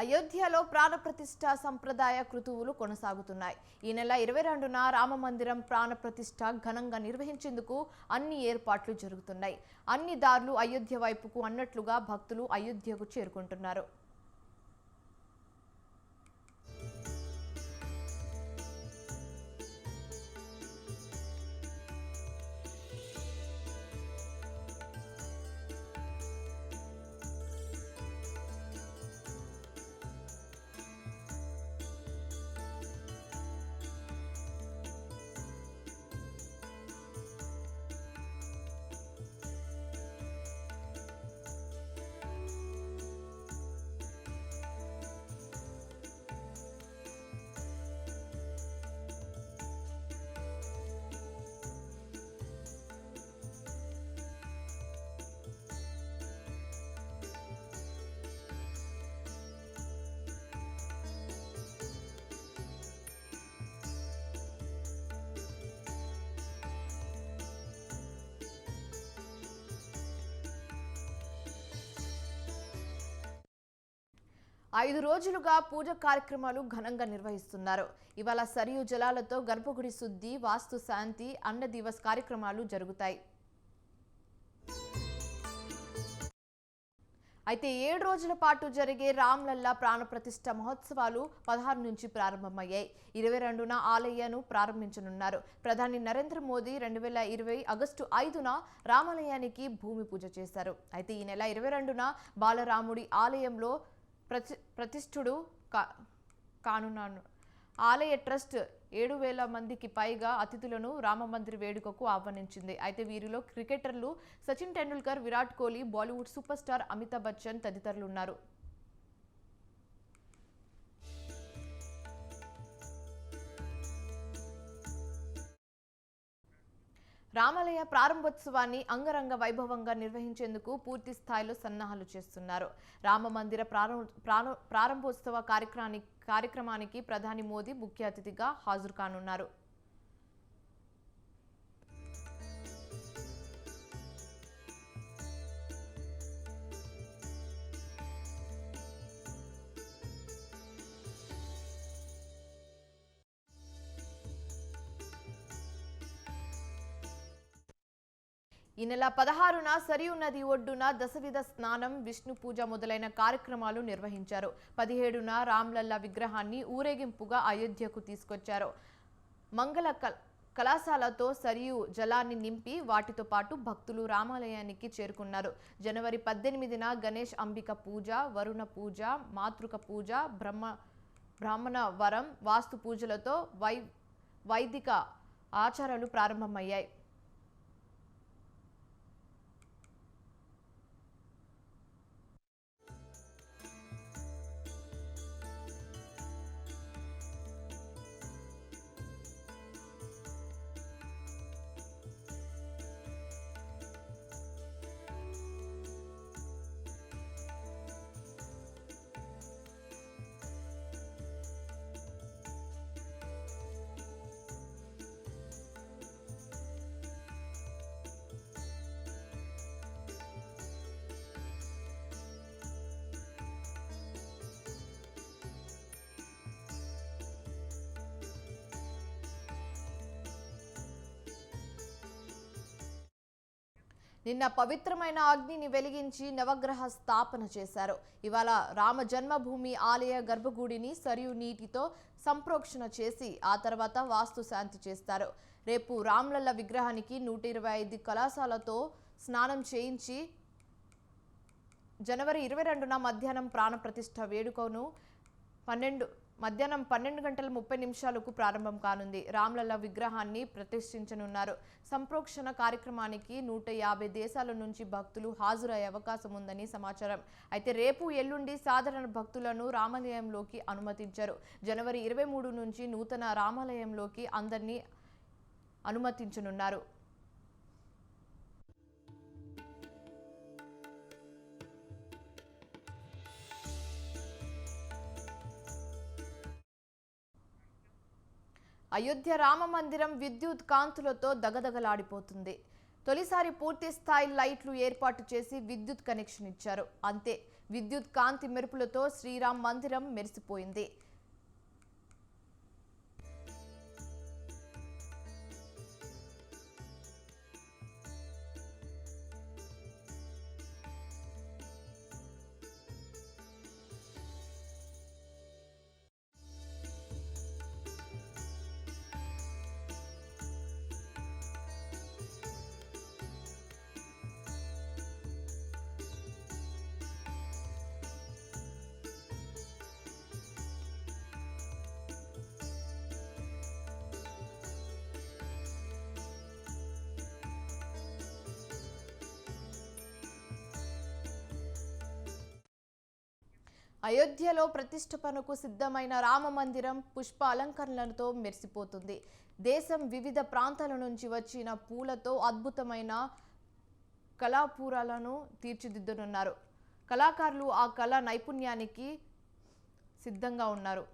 అయోధ్యలో ప్రాణప్రతిష్ఠ సంప్రదాయ కృతువులు కొనసాగుతున్నాయి. ఈ నెల ఇరవై రెండున రామమందిరం ప్రాణప్రతిష్ఠ ఘనంగా నిర్వహించేందుకు అన్ని ఏర్పాట్లు జరుగుతున్నాయి. అన్ని దారులు అయోధ్య వైపుకు అన్నట్లుగా భక్తులు అయోధ్యకు చేరుకుంటున్నారు. ఐదు రోజులుగా పూజ కార్యక్రమాలు ఘనంగా నిర్వహిస్తున్నారు. ఇవాళ సరియు జలాలతో గర్భగుడి శుద్ధి వాస్తు శాంతి అన్న దివస్ కార్యక్రమాలు జరుగుతాయి. అయితే ఏడు రోజుల పాటు జరిగే రామ్లల్లా ప్రాణప్రతిష్ఠ మహోత్సవాలు పదహారు నుంచి ప్రారంభమయ్యాయి. ఇరవై రెండున ఆలయాను ప్రారంభించనున్నారు. ప్రధాని నరేంద్ర మోదీ రెండు వేల ఇరవై ఆగస్టు ఐదున రామాలయానికి భూమి పూజ చేశారు. అయితే ఈ నెల ఇరవై రెండున బాలరాముడి ఆలయంలో ప్రతి ప్రతిష్ఠుడు కా కానున్నాను. ఆలయ ట్రస్ట్ ఏడు వేల మందికి పైగా అతిథులను రామమందిర్ వేడుకకు ఆహ్వానించింది. అయితే వీరిలో క్రికెటర్లు సచిన్ టెండూల్కర్ విరాట్ కోహ్లీ బాలీవుడ్ సూపర్ స్టార్ అమితాబ్ బచ్చన్ తదితరులు ఉన్నారు రామాలయ ప్రారంభోత్సవాన్ని అంగరంగ వైభవంగా నిర్వహించేందుకు పూర్తి స్థాయిలో సన్నాహాలు చేస్తున్నారు. రామ మందిర ప్రారంభోత్సవ కార్యక్రమానికి కార్యక్రమానికి ప్రధాని మోదీ ముఖ్య అతిథిగా హాజరు కానున్నారు. ఈ నెల పదహారున సరియు నది ఒడ్డున దశవిధ స్నానం విష్ణు పూజ మొదలైన కార్యక్రమాలు నిర్వహించారు. పదిహేడున రామ్లల్లా విగ్రహాన్ని ఊరేగింపుగా అయోధ్యకు తీసుకొచ్చారు. మంగళ కళాశాలతో సరియు జలాన్ని నింపి వాటితో పాటు భక్తులు రామాలయానికి చేరుకున్నారు. జనవరి పద్దెనిమిదిన గణేష్ అంబిక పూజ వరుణ పూజ మాతృక పూజ బ్రహ్మ బ్రాహ్మణ వరం వాస్తు పూజలతో వై వైదిక ఆచారాలు ప్రారంభమయ్యాయి. నిన్న పవిత్రమైన అగ్నిని వెలిగించి నవగ్రహ స్థాపన చేశారు. ఇవాళ రామ జన్మభూమి ఆలయ గర్భగుడిని సరియు నీటితో సంప్రోక్షణ చేసి ఆ తర్వాత వాస్తు శాంతి చేస్తారు. రేపు రామ్లల్ల విగ్రహానికి నూట ఇరవై ఐదు కళాశాలతో స్నానం చేయించి జనవరి ఇరవై రెండున మధ్యాహ్నం ప్రాణప్రతిష్ఠ వేడుకను పన్నెండు మధ్యాహ్నం పన్నెండు గంటల ముప్పై నిమిషాలకు ప్రారంభం కానుంది. రామ్లల్ల విగ్రహాన్ని ప్రతిష్ఠించనున్నారు. సంప్రోక్షణ కార్యక్రమానికి నూట యాభై దేశాల నుంచి భక్తులు హాజరయ్యే అవకాశం ఉందని సమాచారం. అయితే రేపు ఎల్లుండి సాధారణ భక్తులను రామాలయంలోకి అనుమతించారు. జనవరి ఇరవై మూడు నుంచి నూతన రామాలయంలోకి అందరినీ అనుమతించనున్నారు. అయోధ్య రామ మందిరం విద్యుత్ కాంతులతో దగదగలాడిపోతుంది. తొలిసారి పూర్తి స్థాయి లైట్లు ఏర్పాటు చేసి విద్యుత్ కనెక్షన్ ఇచ్చారు. అంతే విద్యుత్ కాంతి మెరుపులతో శ్రీరామ్ మందిరం మెరిసిపోయింది. అయోధ్యలో ప్రతిష్టపనకు సిద్ధమైన రామ మందిరం పుష్ప అలంకరణలతో మెరిసిపోతుంది. దేశం వివిధ ప్రాంతాల నుంచి వచ్చిన పూలతో అద్భుతమైన కళాపూరాలను తీర్చిదిద్దనున్నారు. కళాకారులు ఆ కళా నైపుణ్యానికి సిద్ధంగా ఉన్నారు.